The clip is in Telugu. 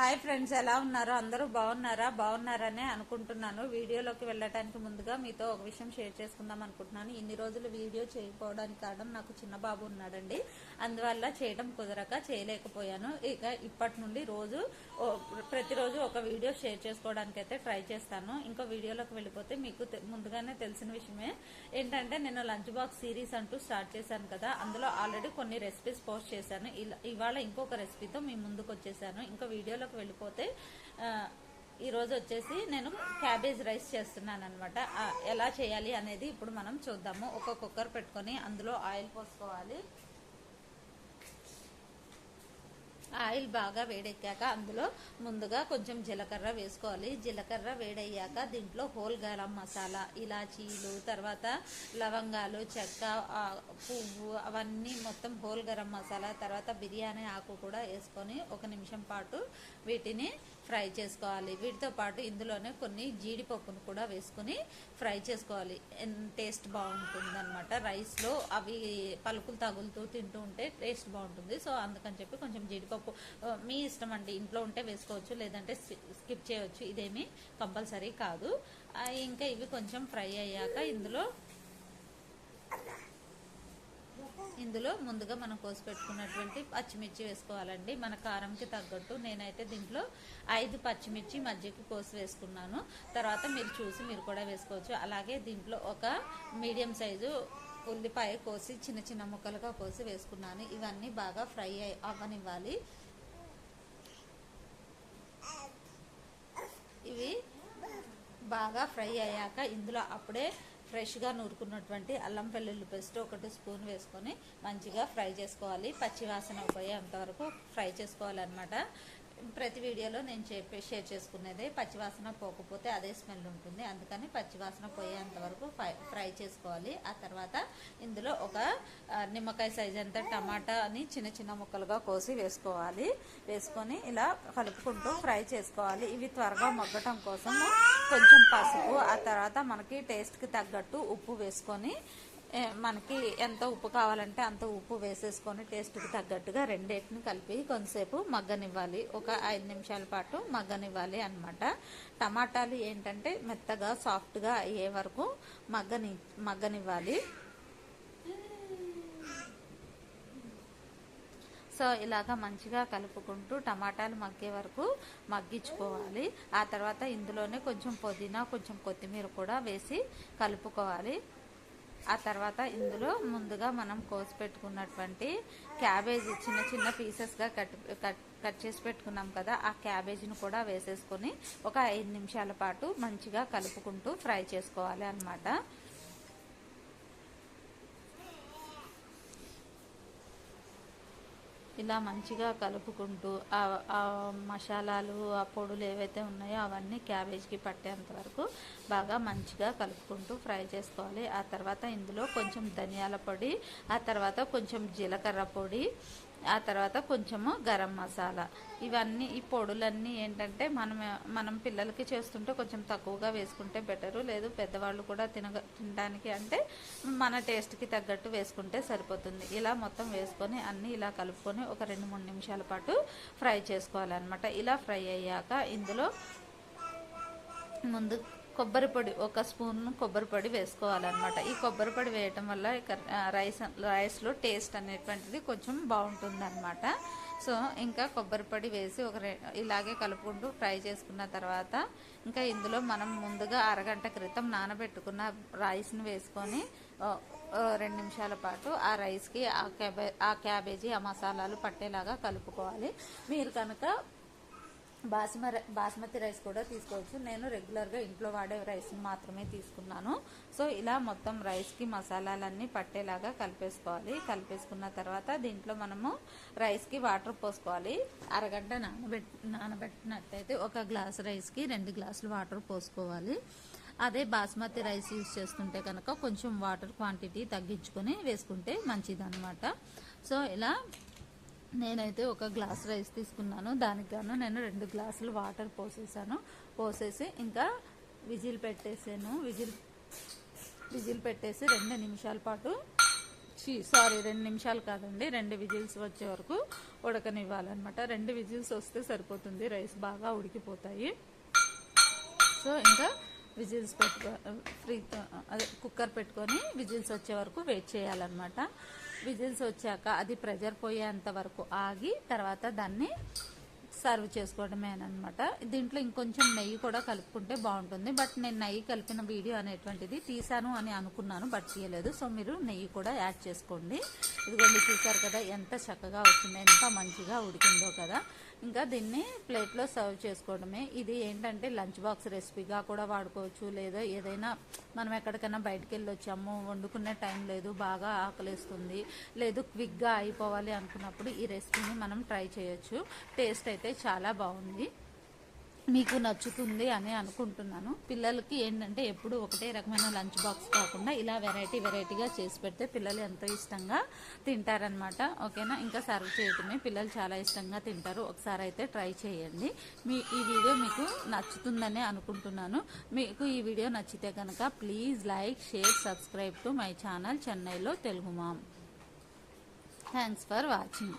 హాయ్ ఫ్రెండ్స్ ఎలా ఉన్నారు? అందరూ బాగున్నారా? బాగున్నారనే అనుకుంటున్నాను. వీడియోలోకి వెళ్ళటానికి ముందుగా మీతో ఒక విషయం షేర్ చేసుకుందాం అనుకుంటున్నాను. ఇన్ని రోజులు వీడియో చేయకపోవడానికి కారణం నాకు చిన్న బాబు ఉన్నాడండి. అందువల్ల చేయడం కుదరక చేయలేకపోయాను. ఇక ఇప్పటి నుండి రోజు ప్రతిరోజు ఒక వీడియో షేర్ చేసుకోవడానికి అయితే ట్రై చేస్తాను. ఇంకో వీడియోలోకి వెళ్ళిపోతే మీకు తె- ముందుగానే తెలిసిన విషయమే ఏంటంటే నేను లంచ్ బాక్స్ సిరీస్ అంటూ స్టార్ట్ చేశాను కదా. అందులో ఆల్రెడీ కొన్ని రెసిపీస్ పోస్ట్ చేశాను. ఇలా- ఇవాళ ఇంకొక రెసిపీతో మీ ముందుకు వచ్చేసాను. ఇంకా వీడియోలోకి వెళ్ళిపోతే ఈరోజు వచ్చేసి నేను క్యాబేజ్ రైస్ చేస్తున్నాను అనమాట ఎలా చేయాలి అనేది ఇప్పుడు మనం చూద్దాము. ఒక కుక్కర్ పెట్టుకొని అందులో ఆయిల్ పోసుకోవాలి. ఆయిల్ బాగా వేడెక్కాక అందులో ముందుగా కొంచెం జీలకర్ర వేసుకోవాలి. జీలకర్ర వేడయ్యాక దీంట్లో హోల్ గరం మసాలా ఇలాచీలు తర్వాత లవంగాలు చెక్క పువ్వు అవన్నీ మొత్తం హోల్ గరం మసాలా తర్వాత బిర్యానీ ఆకు కూడా వేసుకొని ఒక నిమిషం పాటు వీటిని ఫ్రై చేసుకోవాలి. వీటితో పాటు ఇందులోనే కొన్ని జీడిపప్పును కూడా వేసుకొని ఫ్రై చేసుకోవాలి. టేస్ట్ బాగుంటుందన్నమాట. రైస్లో అవి పలుకులు తగులుతూ తింటూ ఉంటే టేస్ట్ బాగుంటుంది. సో అందుకని చెప్పి కొంచెం జీడిపప్పు సోపు మీ ఇష్టం అండి. ఇంట్లో ఉంటే వేసుకోవచ్చు లేదంటే స్కిప్ చేయవచ్చు. ఇదేమి కంపల్సరీ కాదు. ఇంకా ఇవి కొంచెం ఫ్రై అయ్యాక ఇందులో ఇందులో ముందుగా మనం కోసి పెట్టుకున్నటువంటి పచ్చిమిర్చి వేసుకోవాలండి. మన కారంకి తగ్గట్టు నేనైతే దీంట్లో ఐదు పచ్చిమిర్చి మధ్యకి కోసి వేసుకున్నాను. తర్వాత మీరు చూసి మీరు కూడా వేసుకోవచ్చు. అలాగే దీంట్లో ఒక మీడియం సైజు ఉల్లిపాయ కోసి చిన్న చిన్న ముక్కలుగా కోసి వేసుకున్నాను. ఇవన్నీ బాగా ఫ్రై అయ్- అవ్వనివ్వాలి. ఇవి బాగా ఫ్రై అయ్యాక ఇందులో అప్పుడే ఫ్రెష్గా నూరుకున్నటువంటి అల్లం వెల్లుల్లి పేస్ట్ ఒకటి స్పూన్ వేసుకొని మంచిగా ఫ్రై చేసుకోవాలి. పచ్చివాసన పోయేంత వరకు ఫ్రై చేసుకోవాలన్నమాట. ప్రతి వీడియోలో నేను చెప్పే షేర్ చేసుకునేదే పచ్చివాసన పోకపోతే అదే స్మెల్ ఉంటుంది. అందుకని పచ్చివాసన పోయేంత వరకు ఫ్రై ఫ్రై చేసుకోవాలి. ఆ తర్వాత ఇందులో ఒక నిమ్మకాయ సైజ్ అంత టమాటాని చిన్న చిన్న ముక్కలుగా కోసి వేసుకోవాలి. వేసుకొని ఇలా కలుపుకుంటూ ఫ్రై చేసుకోవాలి. ఇవి త్వరగా మగ్గటం కోసం కొంచెం పసుపు ఆ తర్వాత మనకి టేస్ట్కి తగ్గట్టు ఉప్పు వేసుకొని మనకి ఎంత ఉప్పు కావాలంటే అంత ఉప్పు వేసేసుకొని టేస్ట్కి తగ్గట్టుగా రెండింటిని కలిపి కొంతసేపు మగ్గనివ్వాలి. ఒక ఐదు నిమిషాల పాటు మగ్గనివ్వాలి అన్నమాట. టమాటాలు ఏంటంటే మెత్తగా సాఫ్ట్గా అయ్యే వరకు మగ్గని మగ్గనివ్వాలి. సో ఇలాగా మంచిగా కలుపుకుంటూ టమాటాలు మగ్గే వరకు మగ్గించుకోవాలి. ఆ తర్వాత ఇందులోనే కొంచెం పుదీనా కొంచెం కొత్తిమీర కూడా వేసి కలుపుకోవాలి. ఆ తర్వాత ఇందులో ముందుగా మనం కోసి పెట్టుకున్నటువంటి క్యాబేజీ చిన్న చిన్న పీసెస్గా కట్ కట్ కట్ చేసి పెట్టుకున్నాం కదా ఆ క్యాబేజీని కూడా వేసేసుకొని ఒక ఐదు నిమిషాల పాటు మంచిగా కలుపుకుంటూ ఫ్రై చేసుకోవాలి అన్నమాట. ఇలా మంచిగా కలుపుకుంటూ ఆ మసాలాలు ఆ పొడులు ఏవైతే ఉన్నాయో అవన్నీ క్యాబేజ్కి పట్టేంత వరకు బాగా మంచిగా కలుపుకుంటూ ఫ్రై చేసుకోవాలి. ఆ తర్వాత ఇందులో కొంచెం ధనియాల పొడి ఆ తర్వాత కొంచెం జీలకర్ర పొడి ఆ తర్వాత కొంచెము గరం మసాలా. ఇవన్నీ ఈ పొడులన్నీ ఏంటంటే మనం మనం పిల్లలకి చేస్తుంటే కొంచెం తక్కువగా వేసుకుంటే బెటరు. లేదు పెద్దవాళ్ళు కూడా తినగ తినడానికి అంటే మన టేస్ట్కి తగ్గట్టు వేసుకుంటే సరిపోతుంది. ఇలా మొత్తం వేసుకొని అన్నీ ఇలా కలుపుకొని ఒక రెండు మూడు నిమిషాల పాటు ఫ్రై చేసుకోవాలన్నమాట. ఇలా ఫ్రై అయ్యాక ఇందులో ముందు కొబ్బరి పొడి ఒక స్పూన్ కొబ్బరి పొడి వేసుకోవాలన్నమాట. ఈ కొబ్బరి పొడి వేయటం వల్ల రైస్ రైస్లో టేస్ట్ అనేటువంటిది కొంచెం బాగుంటుంది అనమాట సో ఇంకా కొబ్బరి పొడి వేసి ఒక రె ఇలాగే కలుపుకుంటూ ఫ్రై చేసుకున్న తర్వాత ఇంకా ఇందులో మనం ముందుగా అరగంట క్రితం నానబెట్టుకున్న రైస్ని వేసుకొని రెండు నిమిషాల పాటు ఆ రైస్కి ఆ క్యాబే ఆ క్యాబేజీ ఆ మసాలాలు పట్టేలాగా కలుపుకోవాలి. మీరు కనుక బాస్మ బాస్మతి రైస్ కూడా తీసుకోవచ్చు. నేను రెగ్యులర్గా ఇంట్లో వాడే రైస్ని మాత్రమే తీసుకున్నాను. సో ఇలా మొత్తం రైస్కి మసాలాలన్నీ పట్టేలాగా కలిపేసుకోవాలి. కలిపేసుకున్న తర్వాత దీంట్లో మనము రైస్కి వాటర్ పోసుకోవాలి. అరగంట నానబెట్ నానబెట్టినట్టయితే ఒక గ్లాస్ రైస్కి రెండు గ్లాసులు వాటర్ పోసుకోవాలి. అదే బాస్మతి రైస్ యూజ్ చేస్తుంటే కనుక కొంచెం వాటర్ క్వాంటిటీ తగ్గించుకొని వేసుకుంటే మంచిదన్నమాట. సో ఇలా నేనైతే ఒక గ్లాస్ రైస్ తీసుకున్నాను. దానికి గాను నేను రెండు గ్లాసులు వాటర్ పోసేసాను. పోసేసి ఇంకా విజిల్ పెట్టేసాను. విజిల్ విజిల్ పెట్టేసి రెండు నిమిషాల పాటు సారీ రెండు నిమిషాలు కాదండి రెండు విజిల్స్ వచ్చే వరకు ఉడకనివ్వాలన్నమాట. రెండు విజిల్స్ వస్తే సరిపోతుంది. రైస్ బాగా ఉడికిపోతాయి. సో ఇంకా విజిల్స్ పెట్టుకో ఫ్రీ అదే కుక్కర్ పెట్టుకొని విజిల్స్ వచ్చే వరకు వెయిట్ చేయాలన్నమాట. విజిల్స్ వచ్చాక అది ప్రెజర్ పోయేంత వరకు ఆగి తర్వాత దాన్ని సర్వ్ చేసుకోవడమే అనమాట దీంట్లో ఇంకొంచెం నెయ్యి కూడా కలుపుకుంటే బాగుంటుంది. బట్ నేను నెయ్యి కలిపిన వీడియో అనేటువంటిది తీసాను అని అనుకున్నాను బట్ తీయలేదు. సో మీరు నెయ్యి కూడా యాడ్ చేసుకోండి. ఇదిగోండి చూసారు కదా ఎంత చక్కగా వచ్చిందో ఎంత మంచిగా ఉడికిందో కదా. ఇంకా దీన్ని ప్లేట్లో సర్వ్ చేసుకోవడమే. ఇది ఏంటంటే లంచ్ బాక్స్ రెసిపీగా కూడా వాడుకోవచ్చు. లేదా ఏదైనా మనం ఎక్కడికైనా బయటకు వెళ్ళి వచ్చాము వండుకునే టైం లేదు బాగా ఆకలిస్తుంది లేదు క్విక్గా అయిపోవాలి అనుకున్నప్పుడు ఈ రెసిపీని మనం ట్రై చేయొచ్చు. టేస్ట్ అయితే చాలా బాగుంది. మీకు నచ్చుతుంది అని అనుకుంటున్నాను. పిల్లలకి ఏంటంటే ఎప్పుడు ఒకటే రకమైన లంచ్ బాక్స్ కాకుండా ఇలా వెరైటీ వెరైటీగా చేసి పెడితే పిల్లలు ఎంతో ఇష్టంగా తింటారనమాట ఓకేనా? ఇంకా సర్వ్ చేయటమే పిల్లలు చాలా ఇష్టంగా తింటారు. ఒకసారి అయితే ట్రై చేయండి. మీ ఈ వీడియో మీకు నచ్చుతుందని అనుకుంటున్నాను. మీకు ఈ వీడియో నచ్చితే కనుక please like share subscribe to my channel చెన్నైలో Telugu ma'am. Thanks for watching.